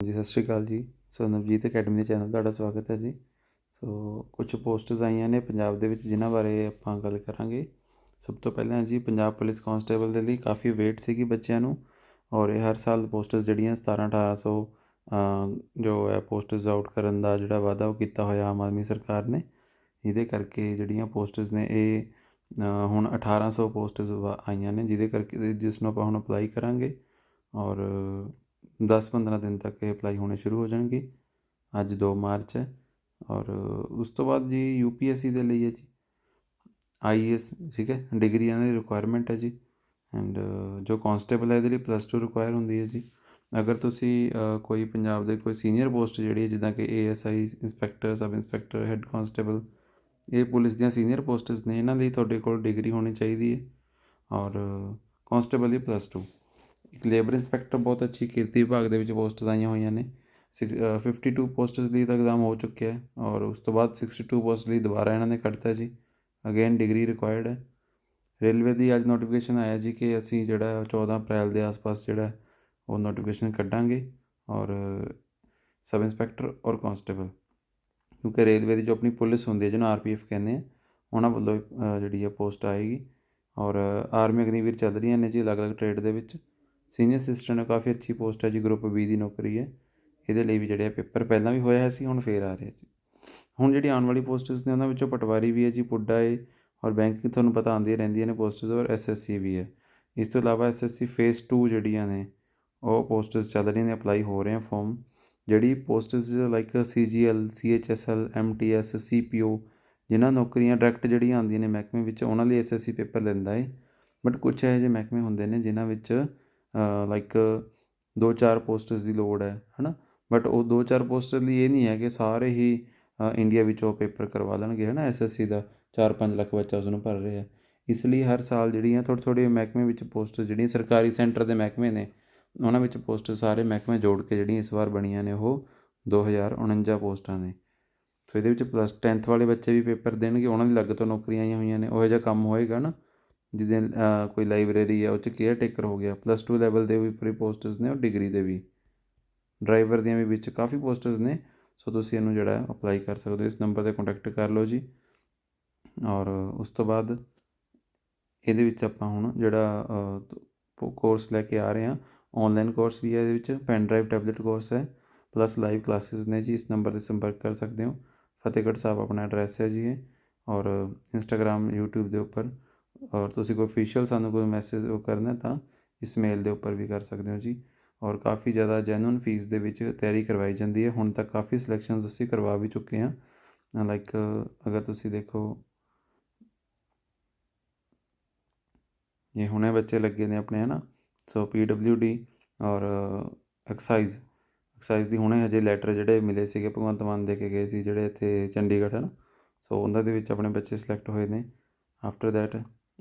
ਜੀ ਸਤਿ ਸ਼੍ਰੀ ਅਕਾਲ ਜੀ। ਸੋ ਨਵਜੀਤ ਅਕੈਡਮੀ ਦੇ ਚੈਨਲ ਤੁਹਾਡਾ ਸਵਾਗਤ ਹੈ ਜੀ। ਸੋ ਕੁਝ ਪੋਸਟਸ ਆਈਆਂ ਨੇ ਪੰਜਾਬ ਦੇ ਵਿੱਚ ਜਿਨ੍ਹਾਂ ਬਾਰੇ ਆਪਾਂ ਗੱਲ ਕਰਾਂਗੇ। ਸਭ ਤੋਂ ਪਹਿਲਾਂ ਜੀ ਪੰਜਾਬ ਪੁਲਿਸ ਕਾਂਸਟੇਬਲ ਦੇ ਲਈ ਕਾਫੀ ਵੇਟ ਸੀਗੀ ਬੱਚਿਆਂ ਨੂੰ ਔਰ ਇਹ ਹਰ ਸਾਲ ਪੋਸਟਸ ਜਿਹੜੀਆਂ 17 1800 ਜੋ ਹੈ ਪੋਸਟਸ ਆਊਟ ਕਰਨ ਦਾ ਜਿਹੜਾ ਵਾਅਦਾ ਉਹ ਕੀਤਾ ਹੋਇਆ ਆਮ ਆਦਮੀ ਸਰਕਾਰ ਨੇ। ਇਹਦੇ ਕਰਕੇ ਜਿਹੜੀਆਂ ਪੋਸਟਸ ਨੇ ਇਹ ਅ, ਹੁਣ 1800 ਪੋਸਟਸ ਆਈਆਂ ਨੇ ਜਿਹਦੇ ਕਰਕੇ ਜਿਸ ਨੂੰ ਆਪਾਂ ਹੁਣ ਅਪਲਾਈ ਕਰਾਂਗੇ ਔਰ 10-15 ਦਿਨ ਤੱਕ ਇਹ ਅਪਲਾਈ ਹੋਣੇ ਸ਼ੁਰੂ ਹੋ ਜਾਣਗੇ। ਅੱਜ 2 ਮਾਰਚ ਹੈ ਔਰ ਉਸ ਤੋਂ ਬਾਅਦ ਜੀ ਯੂਪੀਐਸਸੀ ਦੇ ਲਈ ਹੈ ਜੀ। ਆਈਏਐਸ ਠੀਕ ਹੈ ਡਿਗਰੀ ਇਹਨਾਂ ਦੀ ਰਿਕੁਆਇਰਮੈਂਟ ਹੈ ਜੀ। ਐਂਡ ਜੋ ਕਾਂਸਟੇਬਲ ਹੈ ਇਹਦੇ ਲਈ ਪਲੱਸ 2 ਰਿਕੁਆਇਰ ਹੁੰਦੀ ਹੈ ਜੀ। ਅਗਰ ਤੁਸੀਂ ਕੋਈ ਪੰਜਾਬ ਦੇ ਕੋਈ ਸੀਨੀਅਰ ਪੋਸਟ ਜਿਹੜੀ ਹੈ, ਜਿੱਦਾਂ ਕਿ ASI inspector sub inspector head constable ਇਹ ਪੁਲਿਸ ਦੀਆਂ ਸੀਨੀਅਰ ਪੋਸਟਸ ਨੇ, ਇਹਨਾਂ ਲਈ ਤੁਹਾਡੇ ਕੋਲ ਡਿਗਰੀ ਹੋਣੀ ਚਾਹੀਦੀ ਹੈ। ਔਰ ਕਾਂਸਟੇਬਲ ਦੀ ਪਲੱਸ 2 ਇੱਕ ਲੇਬਰ ਇੰਸਪੈਕਟਰ ਬਹੁਤ ਅੱਛੀ ਕਿਰਤੀ ਵਿਭਾਗ ਦੇ ਵਿੱਚ ਪੋਸਟਸ ਆਈਆਂ ਹੋਈਆਂ ਨੇ। ਸਿਕ- ਅ, 52 ਪੋਸਟਸ ਲਈ ਤਾਂ ਐਗਜ਼ਾਮ ਹੋ ਚੁੱਕਿਆ ਹੈ ਔਰ ਉਸ ਤੋਂ ਬਾਅਦ 62 ਪੋਸਟ ਲਈ ਦੁਬਾਰਾ ਇਹਨਾਂ ਨੇ ਕੱਢਤਾ ਜੀ। ਅਗੇਨ ਡਿਗਰੀ ਰਿਕੁਆਇਰਡ ਹੈ ਰੇਲਵੇ ਦੀ ਅੱਜ ਨੋਟੀਫਿਕੇਸ਼ਨ ਆਇਆ ਜੀ ਕਿ ਅਸੀਂ ਜਿਹੜਾ 14 ਅਪ੍ਰੈਲ ਦੇ ਆਸ-ਪਾਸ ਜਿਹੜਾ ਉਹ ਨੋਟੀਫਿਕੇਸ਼ਨ ਕੱਢਾਂਗੇ ਔਰ ਸਬ ਇੰਸਪੈਕਟਰ ਔਰ ਕਾਂਸਟੇਬਲ। ਕਿਉਂਕਿ ਰੇਲਵੇ ਦੀ ਜੋ ਆਪਣੀ ਪੁਲਿਸ ਹੁੰਦੀ ਹੈ ਜਿਹਨੂੰ ਆਰਪੀਐਫ ਕਹਿੰਦੇ ਆ ਉਹਨਾਂ ਵੱਲੋਂ ਜਿਹੜੀ ਹੈ ਪੋਸਟ ਆਏਗੀ ਔਰ ਆਰਮੀ ਅਗਨੀਵੀਰ ਚੱਲ ਰਹੀਆਂ ਨੇ ਜੀ ਅਲੱਗ-ਅਲੱਗ ਟ੍ਰੇਡ ਦੇ ਵਿੱਚ। ਸੀਨੀਅਰ ਅਸਿਸਟੈਂਟ ਕਾਫੀ ਅੱਛੀ ਪੋਸਟ ਹੈ ਜੀ ਗਰੁੱਪ ਬੀ ਦੀ ਨੌਕਰੀ ਹੈ। ਇਹਦੇ ਲਈ ਵੀ ਜਿਹੜੇ ਪੇਪਰ ਪਹਿਲਾਂ ਵੀ ਹੋਇਆ ਸੀ, ਹੁਣ ਫੇਰ ਆ ਰਿਹਾ ਜੀ। ਹੁਣ ਜਿਹੜੀ ਆਉਣ ਵਾਲੀ ਪੋਸਟਸ ਨੇ, ਉਹਨਾਂ ਵਿੱਚੋਂ ਪਟਵਾਰੀ ਵੀ ਹੈ ਜੀ, ਪੁੱਡਾ ਹੈ ਔਰ ਬੈਂਕਿੰਗ ਤੁਹਾਨੂੰ ਪਤਾ ਆਉਂਦੀਆਂ ਰਹਿੰਦੀਆਂ ਨੇ ਪੋਸਟਸ ਔਰ ਐਸਐਸਸੀ ਵੀ ਹੈ। ਇਸ ਤੋਂ ਇਲਾਵਾ ਐਸਐਸਸੀ ਫੇਸ 2 ਜਿਹੜੀਆਂ ਨੇ, ਉਹ ਪੋਸਟਸ ਚੱਲ ਰਹੀਆਂ ਨੇ ਅਪਲਾਈ ਹੋ ਰਹੇ ਆ ਫਾਰਮ ਜਿਹੜੀ posts like CGL CHSL MTS CPO ਜਿਨ੍ਹਾਂ ਨੌਕਰੀਆਂ ਡਾਇਰੈਕਟ ਜਿਹੜੀਆਂ ਆਉਂਦੀਆਂ ਨੇ ਮਹਿਕਮੇ ਵਿੱਚ, ਉਹਨਾਂ ਲਈ ਐਸਐਸਸੀ ਪੇਪਰ ਲੈਂਦਾ ਹੈ ਬਟ ਕੁਝ ਇਹੋ ਜਿਹੇ ਮਹਿਕਮੇ ਹੁੰਦੇ ਨੇ ਜਿਨ੍ਹਾਂ ਵਿੱਚ ਲਾਈਕ ਦੋ ਚਾਰ ਪੋਸਟਸ ਦੀ ਲੋੜ ਹੈ ਹੈ ਨਾ ਬਟ ਉਹ ਦੋ ਚਾਰ ਪੋਸਟਰ ਲਈ ਇਹ ਨਹੀਂ ਹੈ ਕਿ ਸਾਰੇ ਹੀ ਇੰਡੀਆ ਵਿੱਚ ਉਹ ਪੇਪਰ ਕਰਵਾ ਲੈਣਗੇ, ਹਨਾ? ਐਸਐਸਸੀ ਦਾ 4-5 ਲੱਖ ਬੱਚਾ ਉਸ ਨੂੰ ਭਰ ਰਿਹਾ ਇਸ ਲਈ ਹਰ ਸਾਲ ਜਿਹੜੀਆਂ ਥੋੜ੍ਹੇ ਥੋੜ੍ਹੇ ਮਹਿਕਮੇ ਵਿੱਚ ਪੋਸਟਸ ਜਿਹੜੀਆਂ ਸਰਕਾਰੀ ਸੈਂਟਰ ਦੇ ਮਹਿਕਮੇ ਨੇ, ਉਹਨਾਂ ਵਿੱਚ ਪੋਸਟ ਸਾਰੇ ਮਹਿਕਮੇ ਜੋੜ ਕੇ ਜਿਹੜੀਆਂ ਇਸ ਵਾਰ ਬਣੀਆਂ ਨੇ, ਉਹ 2049 ਪੋਸਟਾਂ ਨੇ। ਸੋ ਇਹਦੇ ਵਿੱਚ ਪਲੱਸ 10th ਵਾਲੇ ਬੱਚੇ ਵੀ ਪੇਪਰ ਦੇਣਗੇ, ਉਹਨਾਂ ਦੀ ਅਲੱਗ ਤੋਂ ਨੌਕਰੀਆਂ ਆਈਆਂ ਹੋਈਆਂ ਨੇ, ਉਹ ਜਿਹਾ ਕੰਮ ਹੋਏਗਾ ਨਾ ਜਿਹਦੇ ਕੋਈ ਲਾਇਬ੍ਰੇਰੀ ਹੈ ਉਹ 'ਚ ਕੇਅਰ ਟੇਕਰ ਹੋ ਗਿਆ। ਪਲੱਸ 2 ਲੈਵਲ ਦੇ ਵੀ ਪੂਰੀ ਪੋਸਟਸ ਨੇ ਔਰ ਡਿਗਰੀ ਦੇ ਵੀ। ਡਰਾਈਵਰ ਦੀਆਂ ਵੀ ਵਿੱਚ ਕਾਫੀ ਪੋਸਟਸ ਨੇ। ਸੋ ਤੁਸੀਂ ਇਹਨੂੰ ਜਿਹੜਾ ਅਪਲਾਈ ਕਰ ਸਕਦੇ ਹੋ। ਇਸ ਨੰਬਰ 'ਤੇ ਕੰਟੈਕਟ ਕਰ ਲਓ ਜੀ। ਔਰ ਉਸ ਤੋਂ ਬਾਅਦ ਇਹਦੇ ਵਿੱਚ ਆਪਾਂ ਹੁਣ ਜਿਹੜਾ ਕੋਰਸ ਲੈ ਕੇ ਆ ਰਹੇ ਹਾਂ ਆਨਲਾਈਨ ਕੋਰਸ ਵੀ ਹੈ ਇਹਦੇ ਵਿੱਚ। ਪੈਨ ਡਰਾਈਵ ਟੈਬਲੇਟ ਕੋਰਸ ਹੈ। ਪਲੱਸ ਲਾਈਵ ਕਲਾਸਿਸ ਨੇ ਜੀ। ਇਸ ਨੰਬਰ 'ਤੇ ਸੰਪਰਕ ਕਰ ਸਕਦੇ ਹੋ। ਫਤਿਹਗੜ੍ਹ ਸਾਹਿਬ ਆਪਣਾ ਐਡਰੈਸ ਹੈ ਜੀ ਇਹ। ਔਰ ਇੰਸਟਾਗ੍ਰਾਮ YouTube ਦੇ ਉੱਪਰ ਔਰ ਤੁਸੀਂ ਕੋਈ ਅਫੀਸ਼ੀਅਲ ਸਾਨੂੰ ਕੋਈ ਮੈਸੇਜ ਉਹ ਕਰਨਾ ਤਾਂ ਇਸ ਮੇਲ ਦੇ ਉੱਪਰ ਵੀ ਕਰ ਸਕਦੇ ਹੋ ਜੀ। ਔਰ ਕਾਫੀ ਜ਼ਿਆਦਾ ਜੈਨੂਨ ਫੀਸ ਦੇ ਵਿੱਚ ਤਿਆਰੀ ਕਰਵਾਈ ਜਾਂਦੀ ਹੈ। ਹੁਣ ਤੱਕ ਕਾਫੀ ਸਿਲੈਕਸ਼ਨਸ ਅਸੀਂ ਕਰਵਾ ਵੀ ਚੁੱਕੇ ਹਾਂ। ਲਾਈਕ ਅਗਰ ਤੁਸੀਂ ਦੇਖੋ, ਇਹ ਹੁਣੇ ਬੱਚੇ ਲੱਗੇ ਨੇ ਆਪਣੇ ਹੈ ਨਾ ਸੋ ਡੀ ਔਰ ਐਕਸਾਈਜ਼ ਐਕਸਾਈਜ਼ ਦੀ ਹੁਣੇ ਹਜੇ ਲੈਟਰ ਜਿਹੜੇ ਮਿਲੇ ਸੀਗੇ, ਭਗਵੰਤ ਮਾਨ ਦੇ ਕੇ ਗਏ ਸੀ, ਜਿਹੜੇ ਇੱਥੇ ਚੰਡੀਗੜ੍ਹ ਹੈ ਨਾ ਸੋ ਉਹਨਾਂ ਦੇ ਵਿੱਚ ਆਪਣੇ ਬੱਚੇ ਸਿਲੈਕਟ ਹੋਏ ਨੇ। After that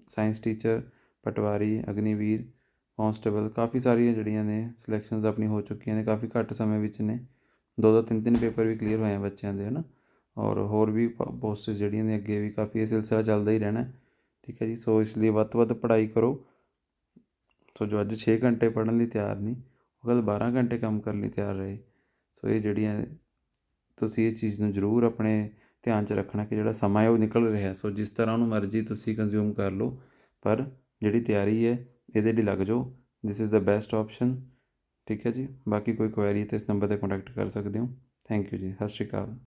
science teacher, patwari, Agniveer, constable, ਕਾਫੀ ਸਾਰੀਆਂ ਜਿਹੜੀਆਂ ਨੇ ਸਿਲੈਕਸ਼ਨਸ ਆਪਣੀ ਹੋ ਚੁੱਕੀਆਂ ਨੇ, ਕਾਫੀ ਘੱਟ ਸਮੇਂ ਵਿੱਚ ਨੇ। ਦੋ ਦੋ ਤਿੰਨ ਤਿੰਨ ਪੇਪਰ ਵੀ ਕਲੀਅਰ ਹੋਏ ਆ ਬੱਚਿਆਂ ਦੇ ਹੈ ਨਾ ਔਰ ਹੋਰ ਵੀ ਪੋਸਟਸ ਜਿਹੜੀਆਂ ਨੇ ਅੱਗੇ ਵੀ ਕਾਫੀ ਇਹ ਸਿਲਸਿਲਾ ਚੱਲਦਾ ਹੀ ਰਹਿਣਾ। ਠੀਕ ਹੈ ਜੀ, ਸੋ ਇਸ ਲਈ ਵੱਧ ਤੋਂ ਵੱਧ ਪੜ੍ਹਾਈ ਕਰੋ। ਸੋ ਜੋ ਅੱਜ 6 ਘੰਟੇ ਪੜ੍ਹਨ ਲਈ ਤਿਆਰ ਨਹੀਂ, ਉਹ ਕੱਲ੍ਹ 12 ਘੰਟੇ ਕੰਮ ਕਰਨ ਲਈ ਤਿਆਰ ਰਹੇ। ਸੋ ਇਹ ਜਿਹੜੀਆਂ ਤੁਸੀਂ ਇਹ ਚੀਜ਼ ਨੂੰ ਜ਼ਰੂਰ ਆਪਣੇ ਧਿਆਨ 'ਚ ਰੱਖਣਾ ਕਿ ਜਿਹੜਾ ਸਮਾਂ ਹੈ ਉਹ ਨਿਕਲ ਰਿਹਾ। ਸੋ ਜਿਸ ਤਰ੍ਹਾਂ ਉਹਨੂੰ ਮਰਜ਼ੀ ਤੁਸੀਂ ਕੰਜ਼ਿਊਮ ਕਰ ਲਓ, ਪਰ ਜਿਹੜੀ ਤਿਆਰੀ ਹੈ, ਇਹਦੇ ਲਈ ਲੱਗ ਜਾਓ। This is the best option ਠੀਕ ਹੈ ਜੀ? ਬਾਕੀ ਕੋਈ ਕੁਐਰੀ ਤੇ ਇਸ ਨੰਬਰ 'ਤੇ ਕੰਟੈਕਟ ਕਰ ਸਕਦੇ ਹੋ। ਥੈਂਕ ਯੂ ਜੀ। ਸਤਿ ਸ਼੍ਰੀ ਅਕਾਲ।